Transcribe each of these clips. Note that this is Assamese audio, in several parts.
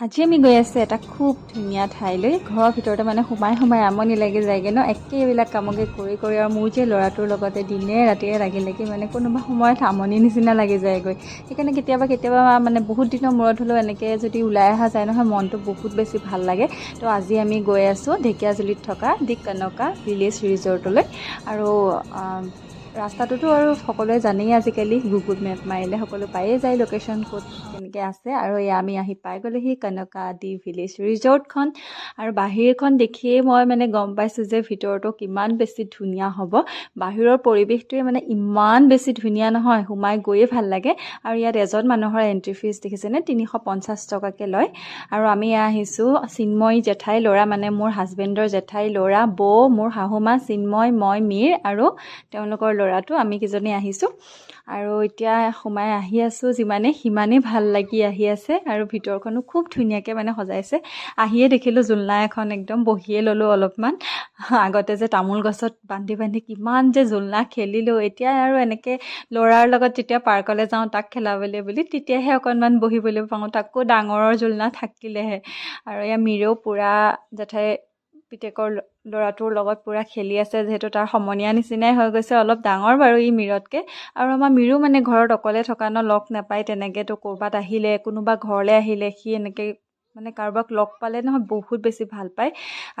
আজি আমি গৈ আছোঁ এটা খুব ধুনীয়া ঠাইলৈ। ঘৰৰ ভিতৰতে মানে সোমাই সোমাই আমনি লাগি যায়গৈ ন? একেবিলাক কামকে কৰি কৰি আৰু মোৰ যে ল'ৰাটোৰ লগতে দিনে ৰাতিয়ে লাগি লাগি মানে কোনোবা সময়ত আমনি নিচিনা লাগি যায়গৈ। সেইকাৰণে কেতিয়াবা কেতিয়াবা মানে বহুত দিনৰ মূৰত হ'লেও এনেকৈ যদি ওলাই অহা যায় নহয় মনটো বহুত বেছি ভাল লাগে। তো আজি আমি গৈ আছোঁ ঢেকীয়াজুলিত থকা দি কনকা ভিলেজ ৰিজৰ্টলৈ। আৰু ৰাস্তাটোতো আৰু সকলোৱে জানেই আজিকালি গুগল মেপ মাৰিলে সকলো পায়ে যায় লোকেশ্যন ক'ত কেনেকৈ আছে। আৰু এয়া আমি আহি পাই গ'লোহি কনকা দি ভিলেজ ৰিজৰ্টখন আৰু বাহিৰখন দেখিয়ে মই মানে গম পাইছোঁ যে ভিতৰতো কিমান বেছি ধুনীয়া হ'ব। বাহিৰৰ পৰিৱেশটোৱে মানে ইমান বেছি ধুনীয়া নহয় সোমাই গৈয়ে ভাল লাগে। আৰু ইয়াত এজন মানুহৰ এণ্ট্ৰি ফিজ দেখিছেনে? তিনিশ পঞ্চাছ টকাকৈ লয়। আৰু আমি আহিছোঁ চিন্ময় জেঠাই ল'ৰা মানে মোৰ হাজবেণ্ডৰ জেঠাই ল'ৰা বৌ মোৰ শাহুমা চিন্ময় মই মীৰ আৰু তেওঁলোকৰ ল'ৰাটো আমি কেইজনী আহিছোঁ। আৰু এতিয়া সোমাই আহি আছোঁ যিমানেই সিমানেই ভাল লাগি আহি আছে। আৰু ভিতৰখনো খুব ধুনীয়াকৈ মানে সজাইছে। আহিয়ে দেখিলোঁ জোলনা এখন একদম বহিয়ে ল'লোঁ অলপমান। আগতে যে তামোল গছত বান্ধি বান্ধি কিমান যে জোলনা খেলিলোঁ এতিয়া আৰু এনেকৈ ল'ৰাৰ লগত যেতিয়া পাৰ্কলৈ যাওঁ তাক খেলাবলৈ বুলি তেতিয়াহে অকণমান বহিবলৈ পাওঁ। তাকো ডাঙৰৰ জোলনা থাকিলেহে। আৰু এয়া মীৰেও পূৰা জেঠাই পিতেকৰ ল'ৰাটোৰ লগত পূৰা খেলি আছে যিহেতু তাৰ সমনীয়া নিচিনাই হৈ গৈছে অলপ ডাঙৰ বাৰু ই মীৰতকৈ। আৰু আমাৰ মীৰো মানে ঘৰত অকলে থকা ন লগ নাপায় তেনেকৈ তো ক'ৰবাত আহিলে কোনোবা ঘৰলৈ আহিলে সি এনেকৈ মানে কাৰোবাক লগ পালে নহয় বহুত বেছি ভাল পায়।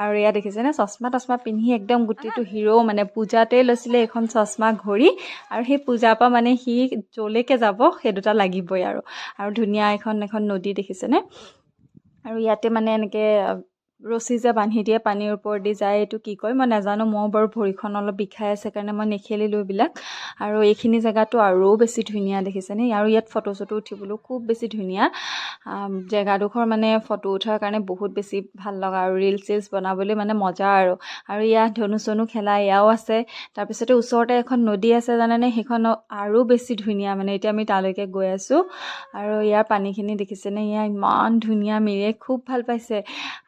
আৰু এয়া দেখিছেনে চশমা তচমা পিন্ধি একদম গোটেইটো হিৰ' মানে পূজাতে লৈছিলে এইখন চশমা ঘড়ী। আৰু সেই পূজাৰ পৰা মানে সি য'লৈকে যাব সেই দুটা লাগিবই আৰু। আৰু ধুনীয়া এখন এখন নদী দেখিছেনে আৰু ইয়াতে মানে এনেকৈ ৰছী যে বান্ধি দিয়ে পানীৰ ওপৰেদি যায় এইটো কি কয়? মই নাজানো মই বাৰু ভৰিখন অলপ বিষাই আছে কাৰণে মই নেখেলিলোঁ এইবিলাক। আৰু এইখিনি জেগাটো আৰু বেছি ধুনীয়া দেখিছেনে? আৰু ইয়াত ফটো চটো উঠিবলৈও খুব বেছি ধুনীয়া। জেগাডোখৰ মানে ফটো উঠাৰ কাৰণে বহুত বেছি ভাল লগা আৰু ৰিলচ চিলচ বনাবলৈ মানে মজা আৰু। আৰু ইয়াত ধনু চনু খেলা এয়াও আছে। তাৰপিছতে ওচৰতে এখন নদী আছে জানেনে? সেইখন আৰু বেছি ধুনীয়া মানে এতিয়া আমি তালৈকে গৈ আছোঁ। আৰু ইয়াৰ পানীখিনি দেখিছেনে? ইয়াৰ ইমান ধুনীয়া মিৰে খুব ভাল পাইছে।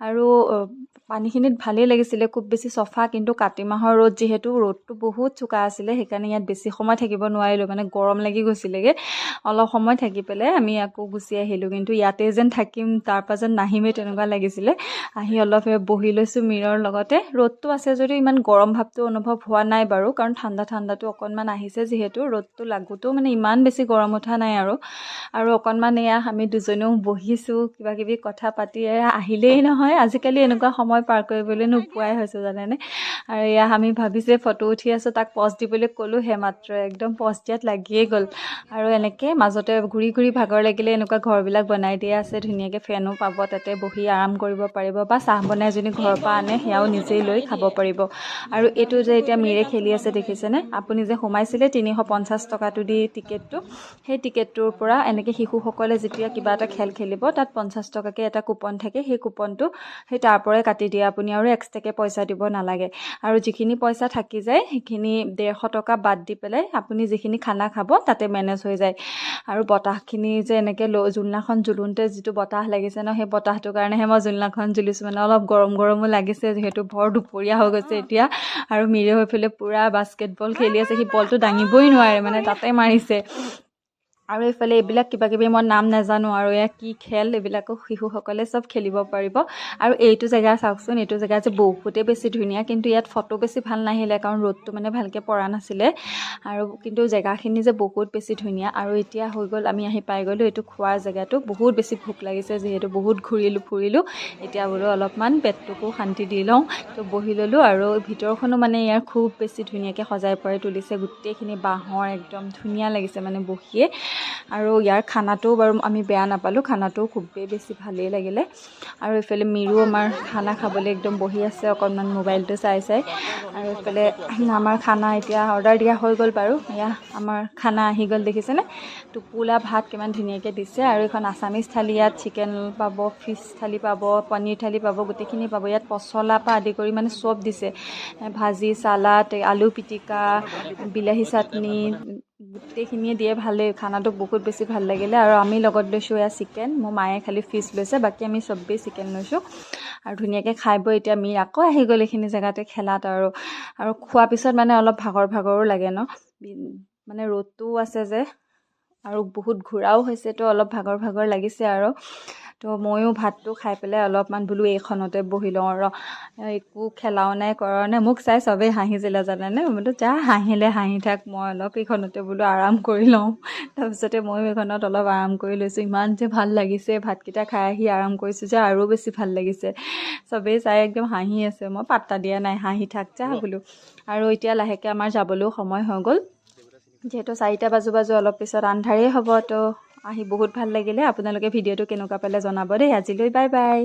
আৰু also পানীখিনিত ভালেই লাগিছিলে খুব বেছি চফা কিন্তু কাতি মাহৰ ৰ'দ যিহেতু ৰ'দটো বহুত চোকা আছিলে সেইকাৰণে ইয়াত বেছি সময় থাকিব নোৱাৰিলোঁ মানে গৰম লাগি গৈছিলেগৈ। অলপ সময় থাকি পেলাই আমি আকৌ গুচি আহিলোঁ কিন্তু ইয়াতে যেন থাকিম তাৰপৰা যেন নাহিমেই তেনেকুৱা লাগিছিলে। আহি অলপ বহি লৈছোঁ মীৰৰ লগতে। ৰ'দটো আছে যদিও ইমান গৰম ভাৱটো অনুভৱ হোৱা নাই বাৰু কাৰণ ঠাণ্ডা ঠাণ্ডাটো অকণমান আহিছে যিহেতু ৰ'দটো লাগোতেও মানে ইমান বেছি গৰম উঠা নাই আৰু। আৰু অকণমান এয়া আমি দুজনেও বহিছোঁ কিবা কিবি কথা পাতি আহিলেই নহয় আজিকালি এনেকুৱা সময় পাৰ কৰিবলৈ নোপোৱাই হৈছোঁ জানেনে? আৰু এয়া আমি ভাবিছে ফটো উঠি আছোঁ তাক পজ দিবলৈ ক'লোঁ সেই মাত্ৰ একদম পজ দিয়াত লাগিয়ে গ'ল। আৰু এনেকৈ মাজতে ঘূৰি ঘূৰি ভাগৰ লাগিলে এনেকুৱা ঘৰবিলাক বনাই দিয়া আছে ধুনীয়াকৈ ফেনো পাব তাতে বহি আৰাম কৰিব পাৰিব বা চাহ বনাই যদি ঘৰৰ পৰা আনে সেয়াও নিজেই লৈ খাব পাৰিব। আৰু এইটো যে এতিয়া মীৰে খেলি আছে দেখিছেনে? আপুনি যে সোমাইছিলে তিনিশ পঞ্চাছ টকাটো দি টিকেটটো সেই টিকেটটোৰ পৰা এনেকৈ শিশুসকলে যেতিয়া কিবা এটা খেল খেলিব তাত পঞ্চাছ টকাকৈ এটা কুপন থাকে সেই কুপনটো সেই তাৰ পৰাই কাটি দিয়ে আপুনি আৰু এক্সট্ৰাকৈ পইচা দিব নালাগে। আৰু যিখিনি পইচা থাকি যায় সেইখিনি ডেৰশ টকা বাদ দি পেলাই আপুনি যিখিনি খানা খাব তাতে মেনেজ হৈ যায়। আৰু বতাহখিনি যে এনেকৈ লৈ জোলনাখন জুলোতে যিটো বতাহ লাগিছে ন সেই বতাহটোৰ কাৰণেহে মই জোলনাখন জুলিছোঁ। মানে অলপ গৰম গৰমো লাগিছে যিহেতু ভৰ দুপৰীয়া হৈ গৈছে এতিয়া। আৰু মিৰে হৈ পেলাই পূৰা বাস্কেটবল খেলি আছে সি বলটো দাঙিবই নোৱাৰে মানে তাতে মাৰিছে। আৰু এইফালে এইবিলাক কিবা কিবি মই নাম নাজানো আৰু এয়া কি খেল এইবিলাকো শিশুসকলে চব খেলিব পাৰিব। আৰু এইটো জেগা চাওকচোন এইটো জেগা যে বহুতেই বেছি ধুনীয়া কিন্তু ইয়াত ফটো বেছি ভাল নাহিলে কাৰণ ৰ'দটো মানে ভালকৈ পৰা নাছিলে। আৰু কিন্তু জেগাখিনি যে বহুত বেছি ধুনীয়া আৰু এতিয়া হৈ গ'ল আমি আহি পাই গ'লোঁ এইটো খোৱাৰ জেগাটো। বহুত বেছি ভোক লাগিছে যিহেতু বহুত ঘূৰিলোঁ ফুৰিলোঁ। এতিয়া বোলো অলপমান পেটটোকো শান্তি দি লওঁ তো বহি ল'লোঁ আৰু ভিতৰখনো মানে ইয়াৰ খুব বেছি ধুনীয়াকৈ সজাই পৰাই তুলিছে। গোটেইখিনি বাঁহৰ একদম ধুনীয়া লাগিছে মানে বহিয়ে। আৰু ইয়াৰ খানাটোও বাৰু আমি বেয়া নাপালোঁ খানাটোও খুবেই বেছি ভালেই লাগিলে। আৰু এইফালে মিৰো আমাৰ খানা খাবলৈ একদম বহি আছে অকণমান মোবাইলটো চাই চাই। আৰু এইফালে আমাৰ খানা এতিয়া অৰ্ডাৰ দিয়া হৈ গ'ল বাৰু। এয়া আমাৰ খানা আহি গ'ল দেখিছেনে? টোপোলা ভাত কিমান ধুনীয়াকৈ দিছে। আৰু এইখন আছামিজ থালি ইয়াত চিকেন পাব ফিছ থালি পাব পনীৰ থালি পাব গোটেইখিনি পাব। ইয়াত পচলা পৰা আদি কৰি মানে চব দিছে। ভাজি চালাড আলু পিটিকা বিলাহী চাটনি গোটেইখিনিয়ে দিয়ে ভালেই খানাটো বহুত বেছি ভাল লাগিলে। আৰু আমি লগত লৈছোঁ এয়া চিকেন মোৰ মায়ে খালি ফিছ লৈছে বাকী আমি চবেই চিকেন লৈছোঁ। আৰু ধুনীয়াকৈ খাই বৈ এতিয়া আমি আকৌ আহি গ'ল এইখিনি জেগাতে খেলাত আৰু আৰু খোৱাৰ পিছত মানে অলপ ভাগৰ ভাগৰো লাগে ন? মানে ৰ'দটোও আছে যে আৰু বহুত ঘূৰাও হৈছেতো অলপ ভাগৰ ভাগৰ লাগিছে আৰু। তো ময়ো ভাতটো খাই পেলাই অলপমান বোলো এইখনতে বহি লওঁ ৰ। একো খেলাও নাই কৰা নাই মোক চাই চবেই হাঁহিছিলে জানানে? বোলো যা হাঁহিলে হাঁহি থাক মই অলপ এইখনতে বোলো আৰাম কৰি লওঁ। তাৰপিছতে ময়ো এইখনত অলপ আৰাম কৰি লৈছোঁ। ইমান যে ভাল লাগিছে ভাতকেইটা খাই আহি আৰাম কৰিছোঁ যে আৰু বেছি ভাল লাগিছে। চবেই চাই একদম হাঁহি আছে। মই পাত্তা দিয়া নাই হাঁহি থাক যা বোলো। আৰু এতিয়া লাহেকৈ আমাৰ যাবলৈও সময় হৈ গ'ল। যিহেতু চাৰিটা বাজু বাজু অলপ পিছত আন্ধাৰেই হ'ব তো আহি বহুত ভাল লাগিলে। আপোনালোকে ভিডিঅ'টো কেনেকুৱা পালে জনাব দেই। আজিলৈ বাই বাই